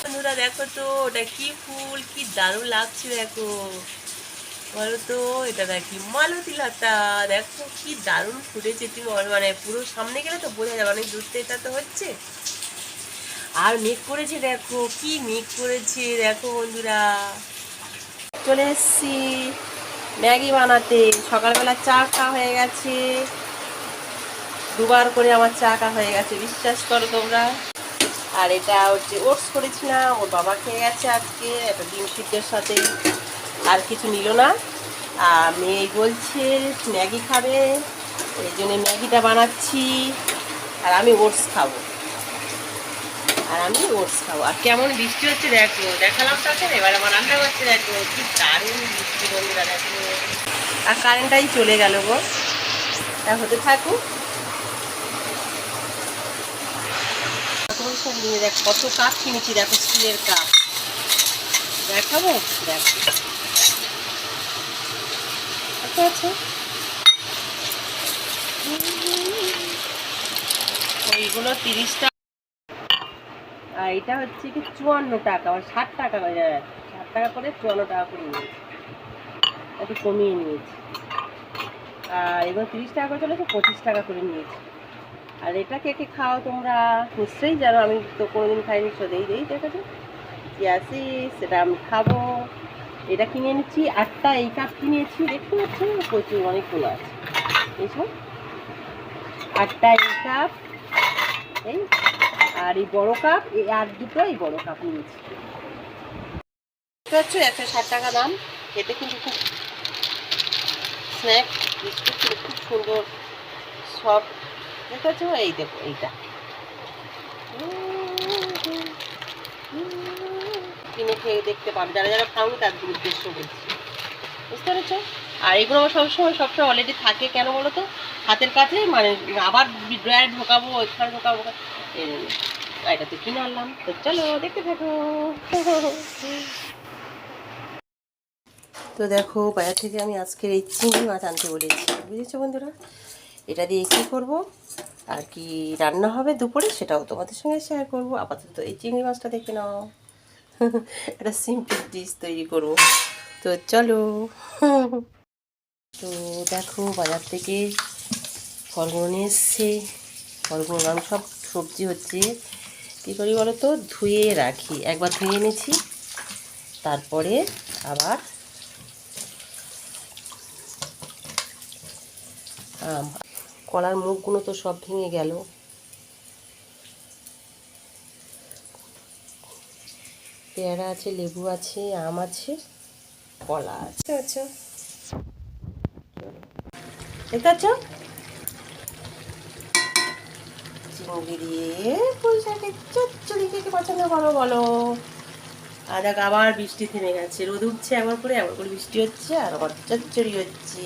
বন্ধুরা দেখো তো ওটা কি ফুল কি দারুণ লাগছে দেখো। বলো তো, এটা নাকি মালতী লতা, দেখো কি দারুণ ফুটেছে তুমি মানে পুরো সামনে গেলে তো বোঝা যাবে, অনেক দূর থেকে এটা তো হচ্ছে। আর মেঘ করেছে, দেখো, কি মেঘ করেছে, দেখো বন্ধুরা। চলে এসছি ম্যাগি বানাতে। সকালবেলা চা খাওয়া হয়ে গেছে। দুবার করে আমার চা খাওয়া হয়ে গেছে, বিশ্বাস করো তোমরা। আর এটা হচ্ছে, ওটস করেছি না ওর বাবা খেয়ে গেছে আজকে, একটা ডিম সিদ্ধের সাথে। আর কিছু নিল না। আর মেয়ে বলছে, ম্যাগি খাবে। এই জন্য ম্যাগিটা বানাচ্ছি। আর আমি ওটস খাব। আর আমি ওটস খাব। আর কেমন বৃষ্টি হচ্ছে দেখো। দেখালাম তাকে এবার আমার রান্না করছে দেখো। কি দারুণ বৃষ্টি বন্ধুরা, দেখো। আর কারেন্টটাই চলে গেল গো। তা হতে থাকুক। দেখ, কত কাপ কিনেছি দেখো, স্টিলের কাপ। দেখাবো? দেখো। আচ্ছা ওইগুলো তিরিশ টাকা। আর এটা হচ্ছে কি চুয়ান্ন টাকা ষাট টাকা ষাট টাকা করে চুয়ান্ন টাকা করে নিয়েছি। একটু কমিয়ে নিয়েছি। আর এগুলো তিরিশ টাকা করে চলেছে পঁচিশ টাকা করে নিয়েছি। আর এটা কে কে খাও তোমরা? নিশ্চয়ই জানো, আমি তো কোনোদিন খাইনি সদেই দেই দেখেছ ইয়াসি সেটা আমি খাব। এটা কিনে এনেছি, আটটা এই কাপ কিনেছি, দেখতে পাচ্ছ প্রচুর অনেকগুলো আছে। এইসব আটটা এই কাপ, এই, আর এই বড় কাপ, এই আর দুটো এই বড় কাপ নিয়েছি। একশো ষাট টাকা দাম। খেতে কিন্তু খুব স্ন্যাক, বিস্কুট খুব সুন্দর সব দেখতে পাচ্ছ এই দেখো, এইটা। কিনে খেয়ে দেখতে পাবে, যারা যারা খাওনি তাদের উদ্দেশ্য বলছি। বুঝতে পেরেছ? আর এগুলো আমার সবসময় সবসময় অলরেডি থাকে কেন বলো তো? হাতের কাছে মানে আবার ড্রয়ারে ঢোকাবো, ওইখানে ঢোকাবো এটা তো কিনে আনলাম। তো চলো, দেখতে থাকো। তো দেখো বাজার থেকে আমি আজকের এই চিংড়ি মাছ আনতে বলেছি। বুঝেছ বন্ধুরা? এটা দিয়ে কী করব? আর কি রান্না হবে দুপুরে, সেটাও তোমাদের সঙ্গে শেয়ার করব। আপাতত এই চিংড়ি মাছটা দেখে নাও। একটা সিম্পল ডিশ তৈরি করব তো চলো তো দেখো, বাজার থেকে ফলগুলো নিয়ে এসছে। ফলগুলো আমি সব সবজি হচ্ছে। কী করি বলো তো? ধুয়ে রাখি। একবার ধুয়ে এনেছি। তারপরে আবার কলার মুখগুলো তো সব ভেঙে গেল। পেয়ারা আছে, লেবু আছে, আম আছে, কলা আছে। আচ্ছা চিংড়ি দিয়ে পছন্দ বলো। আর দেখ, আবার বৃষ্টি থেমে গেছে, রোদ উঠছে করে করে বৃষ্টি হচ্ছে, আর চচ্চড়ি হচ্ছে।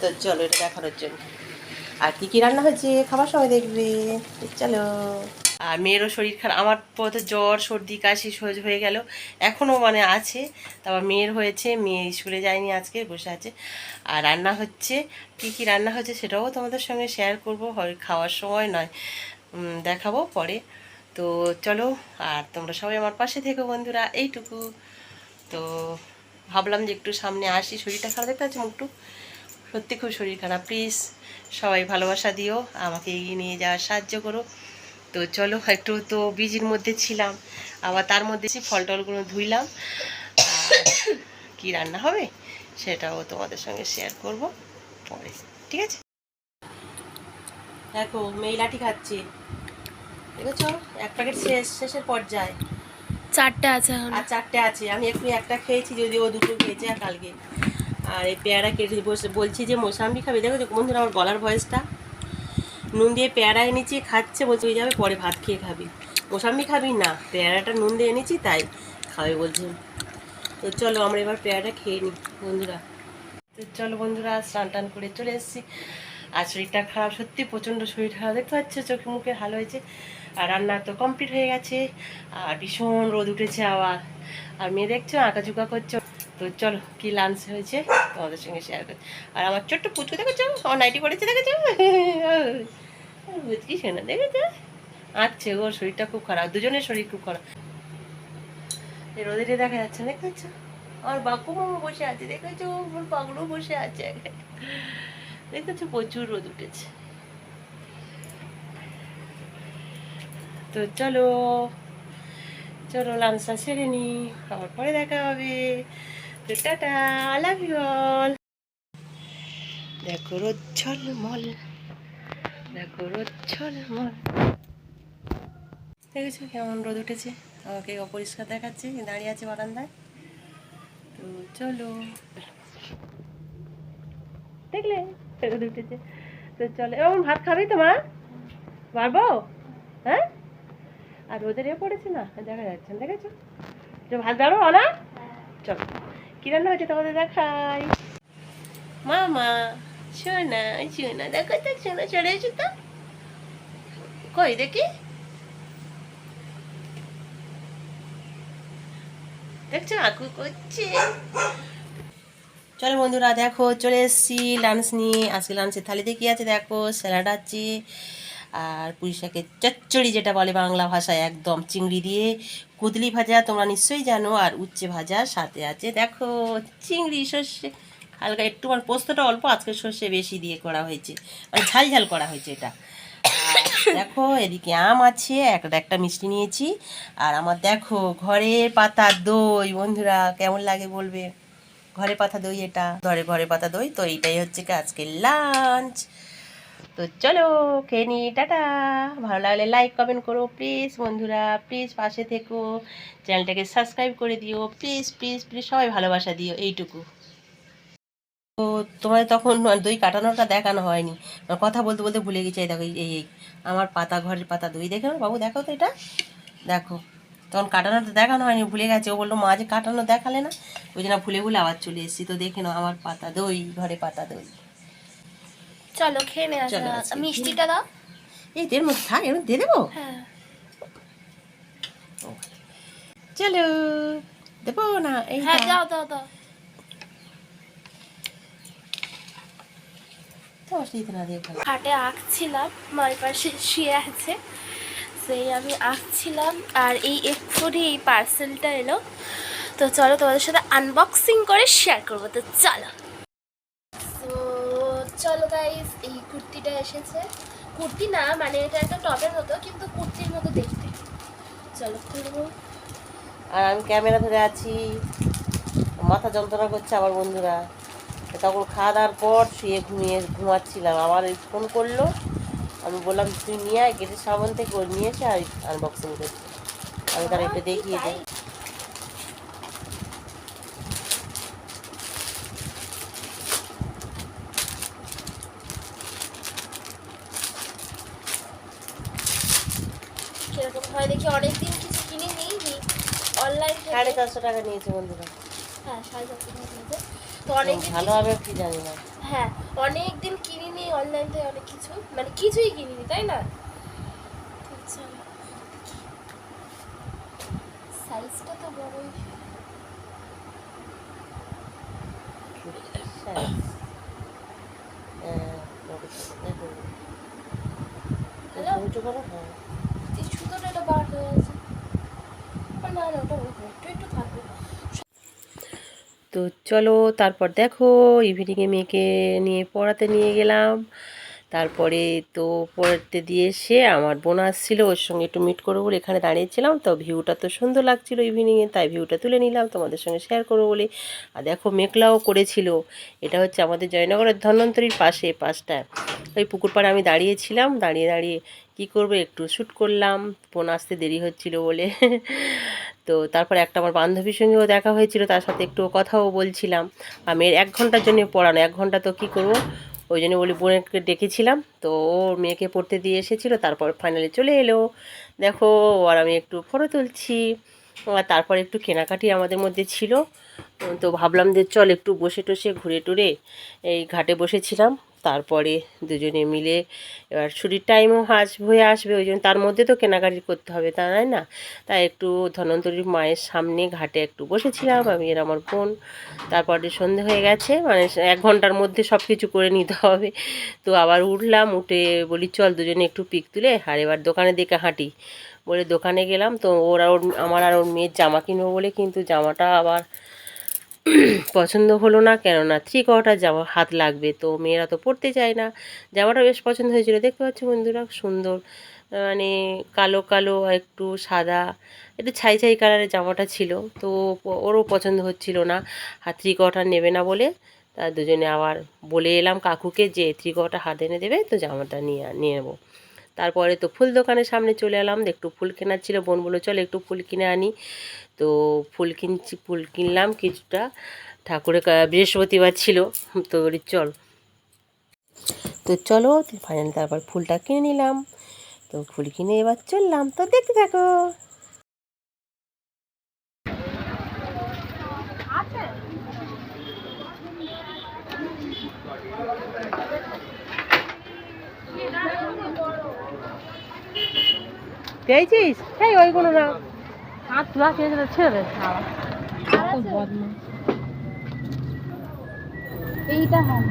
তো চলো, এটা দেখানোর জন্য। আর কি কি রান্না হয়েছে, খাবার সময় দেখবে। চলো। আর মেয়েরও শরীর খারাপ। আমার পথে জ্বর, সর্দি, কাশি সহজ হয়ে গেল। এখনও মানে আছে। তারপর মেয়ের হয়েছে, মেয়ে স্কুলে যায়নি আজকে, বসে আছে। আর রান্না হচ্ছে, কি কি রান্না হচ্ছে সেটাও তোমাদের সঙ্গে শেয়ার করব। হয় খাওয়ার সময় নয় দেখাবো পরে। তো চলো, আর তোমরা সবাই আমার পাশে থেকো বন্ধুরা, এইটুকু। তো ভাবলাম যে একটু সামনে আসি, শরীরটা খারাপ, দেখতে পাচ্ছি একটু সত্যি খুব শরীর খারাপ প্লিজ সবাই ভালোবাসা দিও আমাকে এগিয়ে নিয়ে যাওয়ার সাহায্য করো। তো চলো একটু তো বিজির মধ্যে ছিলাম আবার তার মধ্যে ফল টলগুলো ধুইলাম। কি রান্না হবে সেটাও তোমাদের সঙ্গে শেয়ার করব পরে ঠিক আছে? দেখো মেয়ে লাঠি খাচ্ছে। দেখেছ? এক প্যাকেট শেষ শেষের পর্যায়ে। চারটে আছে আর চারটে আছে। আমি একটু একটা খেয়েছি যদি ও দুটো খেয়েছে আর কালকে। আর এই পেয়ারা কেটে বসে বলছি যে মোসাম্বি খাবে। দেখো বন্ধুরা আমার গলার ভয়েসটা? নুন দিয়ে পেয়ারা এনেছি, খাচ্ছে, বলছে, ওই যাবে পরে ভাত খেয়ে খাবি। মোসাম্বি খাবি না, পেয়ারাটা নুন দিয়ে এনেছি, তাই খাবে, বলছে। তো চলো আমরা এবার পেয়ারাটা খেয়ে নিই, বন্ধুরা। তো চলো বন্ধুরা, স্নান টান করে চলে এসেছি। আর শরীরটা খারাপ, সত্যি প্রচণ্ড শরীর খারাপ। দেখতে পাচ্ছ, চোখে মুখে ভালো হয়েছে। আর রান্না তো কমপ্লিট হয়ে গেছে। আর ভীষণ রোদ উঠেছে আবার। আর মেয়ে দেখছ, আঁকাঝুঁকা করছ। তো চলো, কি লাঞ্চ হয়েছে তোমাদের সঙ্গে শেয়ার করি। আর আমার ছোট্ট পুচকু, দেখেছ? আমার নাইটি পড়েছে, দেখেছ? দেখেছ আচ্ছা ওর শরীরটা খুব খারাপ, দুজনের শরীর খুব খারাপ। রোদেটা দেখা যাচ্ছে বাপু মামা বসে আছে, দেখেছ? ওর বসে আছে প্রচুর রোদ উঠেছে। তো চলো চলো লাঞ্চটা সেরে নি, আবার পরে দেখা হবে। তো টাটা লাভ ইউ অল দেখো রোদ ঝলমল। দেখো রোদ ঝলমল দেখেছ কেমন রোদ উঠেছে? আমাকে অপরিষ্কার দেখাচ্ছে, দাঁড়িয়ে আছে বারান্দায়। তো চলো। দেখলে রোদ উঠেছে। তো চলো এমন ভাত খাবি তো মা? পারব? হ্যাঁ? আর রোদের এ পড়েছে না, দেখা যাচ্ছে দেখেছ? তো ভাত দাঁড়ো না চলো। কি রান্না হয়েছে তোমাদের দেখাই। মামা সোনা সোনা দেখো তো সোনা চলে এসো তো। কই, দেখি। দেখছ, আকু করছে। চলো বন্ধুরা, দেখো, চলে এসেছি লাঞ্চ নিয়ে। আজকে লাঞ্চের থালিতে কি আছে, দেখো স্যালাড আছে। আর পুঁই শাকের চচ্চড়ি, যেটা বলে বাংলা ভাষায় একদম, চিংড়ি দিয়ে কুদলি ভাজা, তোমরা নিশ্চয়ই জানো। আর উচ্ছে ভাজা সাথে আছে, দেখো, চিংড়ি, সর্ষে। হালকা একটু মানে পোস্তটা অল্প, আজকে সর্ষে বেশি দিয়ে করা হয়েছে। মানে ঝাল ঝাল করা হয়েছে এটা। দেখো, এদিকে আম আছে, একটা একটা মিষ্টি নিয়েছি। আর আমার দেখো, ঘরে পাতা দই, বন্ধুরা কেমন লাগে বলবে? ঘরে পাতা দই এটা? ঘরে ঘরে পাতা দই, তো এইটাই হচ্ছে কি আজকের লাঞ্চ তো চলো, খেয়ে নি টাটা। ভালো লাগলে লাইক কমেন্ট করো প্লিজ বন্ধুরা প্লিজ পাশে থেকো। চ্যানেলটাকে সাবস্ক্রাইব করে দিও প্লিজ প্লিজ প্লিজ সবাই ভালোবাসা দিও, এইটুকু। তো তোমাদের তখন দই কাটানোটা দেখানো হয়নি। কথা বলতে বলতে ভুলে গেছি দেখো এই এই আমার পাতা ঘরের পাতা দই দেখে বাবু দেখো তো এটা। দেখো তখন কাটানোটা দেখানো হয়নি ভুলে গেছে। ও বলল মাঝে কাটানো দেখালে না? ওই জন্য ভুলে ভুলে আবার চলে এসেছি। তো দেখে নাও আমার পাতা দই ঘরে পাতা দই। চলো খেয়ে নে চলো, মিষ্টিটা দাও। এই এর মধ্যে থাক এর মধ্যে দিয়ে দেবো? হ্যাঁ। চলো দেবো না? এই হ্যাঁ দাও। দাও দাও। দাও তো অসুবিধা না দিয়ে ভালো খাটে আঁকছিলাম, মায়ের পাশে শুয়ে আছে। সেই আমি আঁকছিলাম আর এই এক্ষুনি এই পার্সেলটা এলো। তো চলো তোমাদের সাথে আনবক্সিং করে শেয়ার করব। তো চলো। চলো গাইস এই কুর্তিটা এসেছে। কুর্তি না মানে এটা একটা টপের মতো, কিন্তু কুর্তির মতো দেখতে। চলো খুলবো আর আমি ক্যামেরা ধরে আছি। মাথা যন্ত্রণা করছে আমার বন্ধুরা। তখন খাওয়া দাওয়ার পর শুয়ে ঘুমিয়ে ঘুমাচ্ছিলাম। আমার এই ফোন করল। আমি বললাম তুই নিয়ে আয় গেটের সামন থেকে নিয়ে এসে আর আনবক্সিং করছি। আমি তার একটু দেখিয়ে দিই। কীরকম হয় দেখি অনেকদিন কিছু কিনে নিইনি। অনলাইন সাড়ে চারশো টাকা নিয়েছে বন্ধুরা। হ্যাঁ সাড়ে টাকা। তো অনেকদিন ভালো হবে কি জানি না। হ্যাঁ অনেক দিন কিনিনি অনলাইন থেকে অনেক কিছু। মানে কিছুই কিনিনি তাই না? সাইজটা তো বড়ই। হ্যাঁ। হ্যাঁ? উঁচু করো হ্যাঁ। সুতোটা বার হয়ে আছে না না ওটা একটু থাকবে। তো চলো তারপর দেখো ইভিনিংয়ে মেয়েকে নিয়ে পড়াতে নিয়ে গেলাম। তারপরে তো পড়াতে দিয়ে এসে আমার বোন আসছিল, ওর সঙ্গে একটু মিট করব বলে এখানে দাঁড়িয়েছিলাম। তো ভিউটা তো সুন্দর লাগছিল ইভিনিংয়ে তাই ভিউটা তুলে নিলাম, তোমাদের সঙ্গে শেয়ার করব বলে। আর দেখো মেঘলাও করেছিল, এটা হচ্ছে আমাদের জয়নগরের ধন্বন্তরীর পাশে পাশটায়। ওই পুকুর পাড়ে আমি দাঁড়িয়েছিলাম, দাঁড়িয়ে দাঁড়িয়ে কি করব, একটু শ্যুট করলাম। বোন আসতে দেরি হচ্ছিল বলে। তো তারপর একটা আমার বান্ধবীর সঙ্গেও দেখা হয়েছিল, তার সাথে একটু কথাও বলছিলাম। মেয়ের এক ঘণ্টার জন্য পড়ানো, এক ঘণ্টা তো কী করব? ওই জন্য বলি বোনকে ডেকেছিলাম, তো ও মেয়েকে পড়তে দিয়ে এসেছিল, তারপর ফাইনালি চলে এলো। দেখো, আর আমি একটু ফটো তুলছি, আর তারপর একটু কেনাকাটি আমাদের মধ্যে ছিল। তো ভাবলাম যে চল একটু বসে টসে ঘুরে টুরে এই ঘাটে বসেছিলাম। তারপরে দুজনে মিলে এবার ছুটির টাইমও আস হয়ে আসবে, ওই জন্য তার মধ্যে তো কেনাকাটি করতে হবে, তা নয় না? তাই একটু ধন্বন্তরীর মায়ের সামনে ঘাটে একটু বসেছিলাম, আমি আর আমার বোন। তারপরে সন্ধে হয়ে গেছে মানে এক ঘণ্টার মধ্যে সব কিছু করে নিতে হবে। তো আবার উঠলাম, উঠে বলি, চল দুজনে একটু পিক তুলে, আর এবার দোকানের দিকে হাঁটি। বলে দোকানে গেলাম, তো ওরা ওর, আমার আর ওর মেয়ের জামা কিনবো বলে, কিন্তু জামাটা আবার পছন্দ হলো না, কেননা থ্রি কোয়ার্টার জামা হাত লাগবে, তো মেয়েরা তো পরতে চায় না। জামাটা বেশ পছন্দ হয়েছিল। দেখতে পাচ্ছ বন্ধুরা, সুন্দর মানে কালো কালো, একটু সাদা, একটু ছাই ছাই কালারের জামাটা ছিল, তো ওরও পছন্দ হচ্ছিল না। আর থ্রি কোয়ার্টার নেবে না বলে, তা দুজনে আবার বলে এলাম কাকুকে যে থ্রি কোয়ার্টার হাত এনে দেবে, তো জামাটা নিয়ে নিয়ে নেব। তারপরে তো ফুল দোকানের সামনে চলে এলাম একটু ফুল কেনার ছিল, বোন বলো চল একটু ফুল কিনে আনি। তো ফুল কিনছি, ফুল কিনলাম কিছুটা, ঠাকুরের বৃহস্পতিবার ছিল, তো বলি চল। তো চলো ফাইনাল তারপর ফুলটা কিনে নিলাম। তো ফুল কিনে এবার চললাম। তো দেখতে থাকো। পেয়েছিস? হ্যাঁ ওইগুলো না। হাত তোলা ছেড়ে ছেড়ে দে। এইটা হ্যাঁ।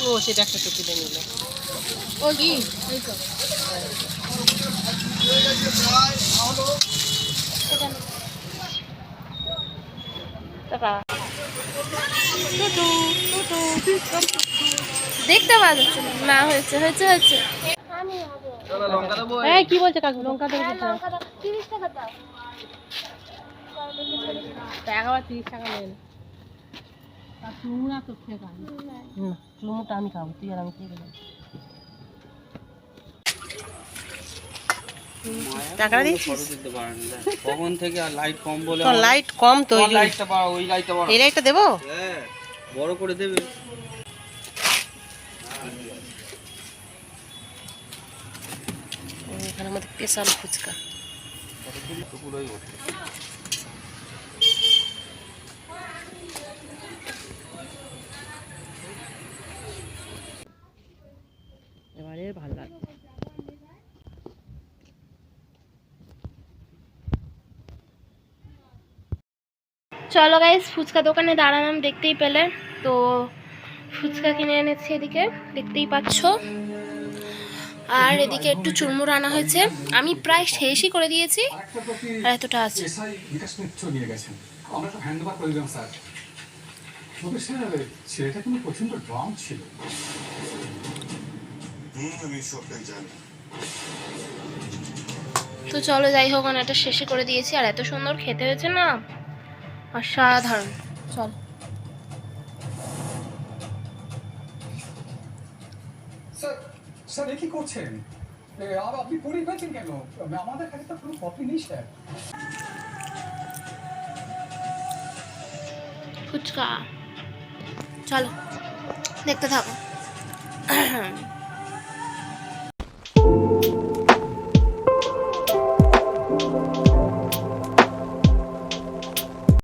ও সেটা একটা তুলে নিল। ও কি এই তো। দেখতে পাওয়া যাচ্ছে না। না হয়েছে হয়েছে হয়েছে। হ্যাঁ কি বলছে কাকু? লঙ্কা দেবে টাকা দাও। একবার তিরিশ টাকা নেন। চুমুটা আমি খাব তুই আর আমি খেয়ে গেলাম টাকা দিয়েছিস। কখন থেকে আর লাইট কম বলে লাইট কম তো তোমার লাইটটা বাড়াও ওই লাইটটা বাড়াও এই লাইটটা দেবো? হ্যাঁ বড় করে দেবে। এখানের মধ্যে স্পেশাল ফুচকা। পুরোই ওঠে এবারে ভালো লাগছে চলো গাইস ফুচকা দোকানে দাঁড়ালাম, দেখতেই পেলে। তো ফুচকা কিনে এনেছি এদিকে, দেখতেই পাচ্ছ। আর এদিকে একটু চুরমুর আনা হয়েছে। আমি প্রায় শেষই করে দিয়েছি, আর এতটা আছে। তো চলো, যাই হোক এটা শেষে করে দিয়েছি। আর এত সুন্দর খেতে হয়েছে না? অসাধারণ। চল। স্যার কি করছেন? আর আপনি পড়ে গেছেন কেন? আমাদের কাছে তো কোনো কপি নেই স্যার। ফুচকা। চলো দেখতে থাকো।